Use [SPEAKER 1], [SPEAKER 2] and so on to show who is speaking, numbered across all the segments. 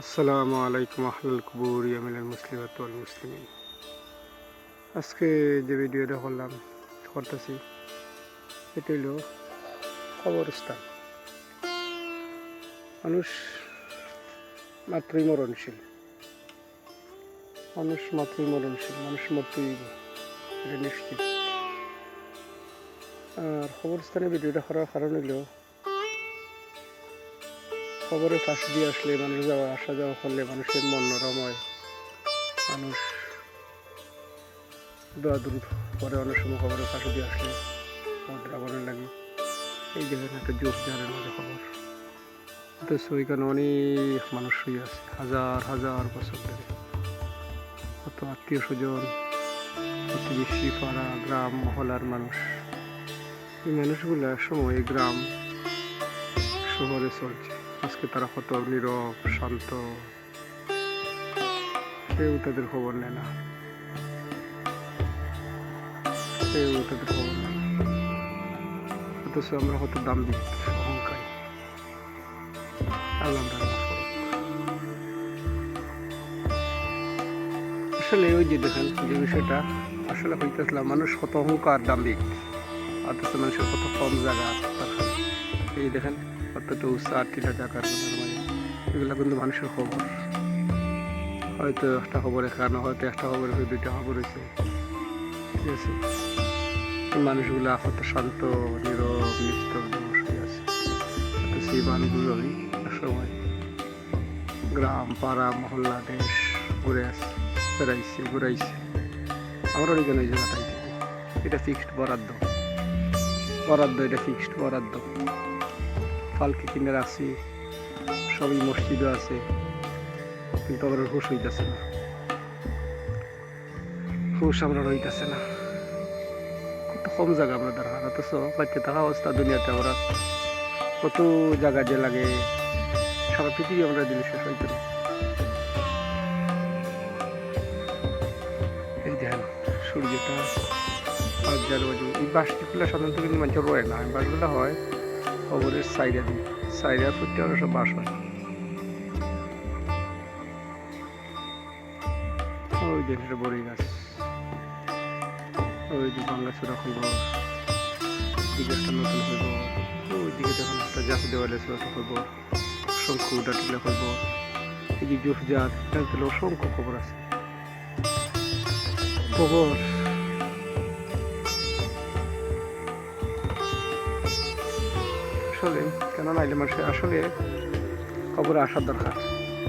[SPEAKER 1] আসসালামু আলাইকুম আহলুল কবুর ইয়ামিলাল মুসলিমাত ওয়াল মুসলিমিন। আজকে যে ভিডিওটা করলাম, করতেছি এটা হলো কবরস্থান। মানুষ মাত্রই মরণশীল। মানুষ মাত্রই মরণশীল, মানুষ মরতেই এটা নিশ্চিত। আর কবরস্থানে ভিডিওটা করার কারণ হলো খবরের পাশ দিয়ে আসলে মানুষ যাওয়া, আসা যাওয়া করলে মানুষের মন হয়। মানুষ দোয়া দূর পরে অনেক সময় খবরের পাশে দিয়ে আসলে মনটা ভালো লাগে। এই জায়গায় একটা জোর জানের মধ্যে খবর। তো ওইখানে অনেক মানুষ শুয়ে আছে, হাজার হাজার বছর ধরে। কত আত্মীয় স্বজন, প্রতিবেশী, পাড়া, গ্রাম, মহলার মানুষ। এই মানুষগুলো সময় গ্রাম শহরে চলছে। আজকে তারা কত নীরব, শান্ত। কেউ তাদের খবর নেয় না। কেউ তাদের খবর নেয় অথচ আমরা কত দাম দিই অহংকারী আল্লাহ। আসলে ওই যে দেখেন, যে বিষয়টা আসলে হইতেছিলাম মানুষ কত অহংকার, দাম্ভিক। অথচ মানুষের কত কম জায়গা এই দেখেন কতটা উৎসাহ টিলা মানে এগুলো কিন্তু মানুষের খবর। হয়তো একটা খবর এখানে হয়তো একটা খবর হয়তো দুইটা খবর হয়েছে। ঠিক আছে? মানুষগুলো কত শান্ত, নীরব নিস্তব্ধ আছে। সেই মানুষগুলোই সময় গ্রাম, পাড়া, মহল্লা, দেশ ঘুরে আসছে বেড়াইছে, ঘুরাইছে। আমরা ওই জায়গাটাই এটা ফিক্সড বরাদ্দ। বরাদ্দ, এটা ফিক্সড বরাদ্দ। ফালকে কিনে রাখছি, সবই মসজিদও আছে, কিন্তু আমার হুশ হইতেছে না। হুশ আমরা রইতেছে না। কত কম জায়গা আমরা দরকার অথচ বাচ্চা থাকা অবস্থা দুনিয়াতে আমরা। কত জায়গা যে লাগে, সারা পৃথিবী আমরা দিলে শেষ হইতে না। এই দেখেন, সূর্যটা হাজার বাজে এই বাসটিগুলো সাধারণত কিন্তু মানুষের রয়ে না। বাসগুলো হয় খবরের সাইডে দিই। সাইডে ফুটতে আমরা সব বাস হয় ওই এটা বড়ি গাছ। ওই যে বাংলা চূড়া খুলব একটা নতুন হইব ওই দিকে যখন একটা জাফ দেওয়ালে ওটা হইব শঙ্খ ডাটিলে হইব এই যে জুফ জাত। এখানে অসংখ্য খবর আছে। খবর আসলে কেন নাইলে মানুষের আসলে খবরে আসার দরকার।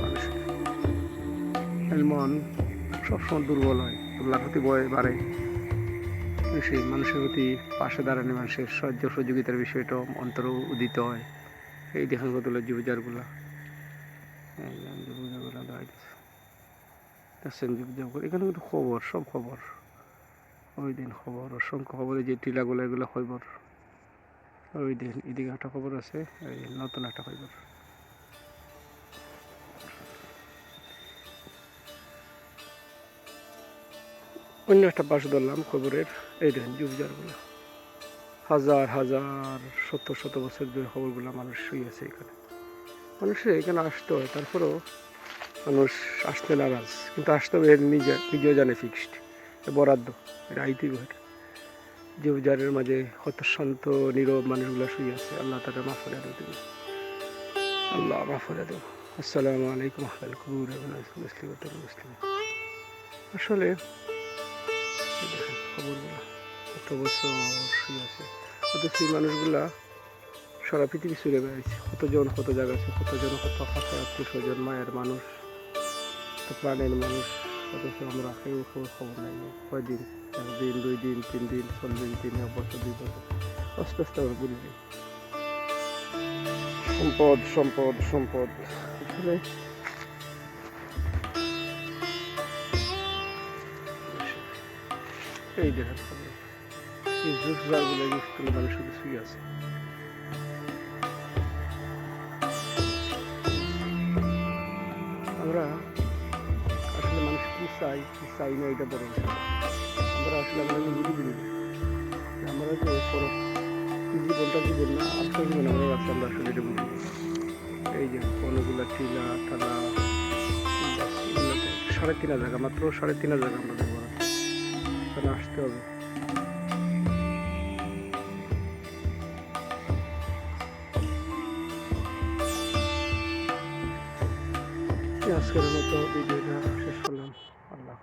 [SPEAKER 1] মানুষের মন সবসময় দুর্বল হয়, আল্লাহর প্রতি বয় বাড়ে। সেই মানুষের প্রতি পাশে দাঁড়ানো মানুষের সাহায্য সহযোগিতার বিষয়টা অন্তর উদিত হয়। এই কতগুলো জীবজারগুলো জীবজারগুলো দাঁড়াইতেছে এখানে কিন্তু খবর, সব খবর। ওই দিন খবর, অসংখ্য খবরে যে টিলাগুলো, এগুলো খবর। ওই দিন এদিকে একটা খবর আছে, এই নতুন একটা খবর। অন্য একটা পাশ ধরলাম খবরের, এই দেখেন যুবজারগুলো হাজার হাজার শত শত বছর ধরে খবরগুলো মানুষ শুয়ে আছে এখানে। মানুষের এখানে আসতে হয় তারপরেও মানুষ আসতে নারাজ, কিন্তু আসতে হবে নিজে, নিজেও জানে ফিক্সড বরাদ্দ এটা আইতেই এটা জীবজারের মাঝে কত শান্ত নীরব মানুষগুলো শুয়ে আছে। আল্লাহ তাকে মাফ করে দেবে আল্লাহ মাফ করে দেব আসসালামু আলাইকুম আহলাল মুসলিম মুসলিম। আসলে কত বছর শুয়ে আছে। অথচ সেই মানুষগুলা সারা পৃথিবী ছুড়ে বেড়াইছে। কতজন কত জায়গা আছে, কতজন কত আত্মীয় স্বজন, মায়ের মানুষ কত প্রাণের মানুষ। অথচ আমরা কেউ খবর খবর নাই। কয়দিন একদিন দুই দিন তিন দিন চল্লিশ দিন এক বছর দুই বছর। আস্তে আস্তে আমরা যাই সম্পদ সম্পদ সম্পদ। আসলে এই দেখেন খবর এই জুসবারগুলো ইউজ করে মানুষ শুধু শুয়ে আছে। আমরা আসলে মানুষ কি চাই কি চাই না এটা বড় আমরা আসলে আমরা বুঝি না। আমরা যে বড় জীবনটা জীবন না আসল জীবন আমরা রাস্তা আমরা আসলে এটা বুঝি এই যে অনেকগুলা টিলা, টালা, সাড়ে তিন টাকা মাত্র সাড়ে তিন টাকা আমাদের বরাদ্দ এখানে আসতে হবে। আজকের মতো করলাম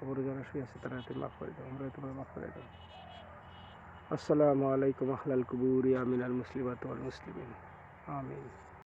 [SPEAKER 1] খবর যারা শুয়ে আছে, তারা হাতে মাফ করে দাও, আমরা তোমার মাফ করে দাও। আসসালামু আলাইকুম আহলাল কুবুর আমিন মিনাল মুসলিমাত মুসলিমিন। আমিন।